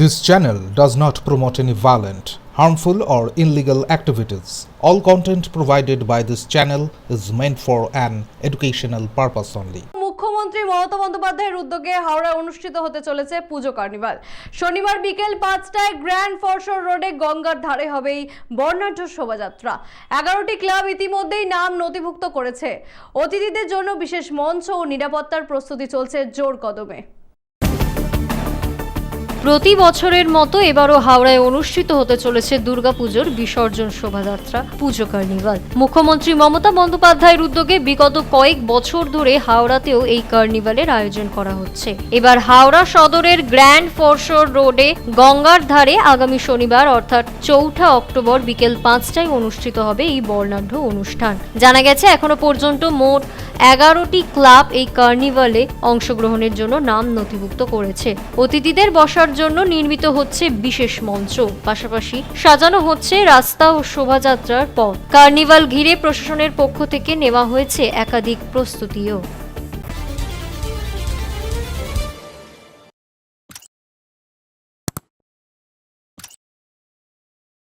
This channel does not promote any violent, harmful, or illegal activities. All content provided by this channel is meant for an educational purpose only. মুখ্যমন্ত্রী মমতা বন্দ্যোপাধ্যায়ের উদ্যোগে হাওড়ায় অনুষ্ঠিত হতে চলেছে পুজো carnival শনিবার বিকেল পাঁচটায় গ্র্যান্ড ফরসর রোডে গঙ্গার ধারে হবে এই বর্ণাঢ্য শোভাযাত্রা এগারোটি ক্লাব ইতিমধ্যেই নাম নথিভুক্ত করেছে অতিথিদের জন্য বিশেষ মঞ্চ ও নিরাপত্তার প্রস্তুতি চলছে জোর কদমে প্রতি বছরের মতো এবারও হাওড়ায় অনুষ্ঠিত হতে চলেছে দুর্গাপুজোর বিসর্জন শোভাযাত্রা, পুজো কার্নিভাল। মুখ্যমন্ত্রী মমতা বন্দ্যোপাধ্যায়ের উদ্যোগে বিগত কয়েক বছর ধরে হাওড়াতেও এই কার্নিভালের আয়োজন করা হচ্ছে। এবার হাওড়া সদরের গ্র্যান্ড ফোরশোর রোডে গঙ্গার ধারে আগামী শনিবার, অর্থাৎ চৌঠা অক্টোবর বিকেল পাঁচটায় অনুষ্ঠিত হবে এই বর্ণাঢ্য অনুষ্ঠান। জানা গেছে, এখনও পর্যন্ত মোট এগারোটি ক্লাব এই কার্নিভালে অংশগ্রহণের জন্য নাম নথিভুক্ত করেছে। অতিথিদের বসার জন্য নির্মিত হচ্ছে বিশেষ মঞ্চ। পাশাপাশি সাজানো হচ্ছে রাস্তা ও শোভাযাত্রার পথ। কার্নিভাল ঘিরে প্রশাসনের পক্ষ থেকে নেওয়া হয়েছে একাধিক প্রস্তুতিও।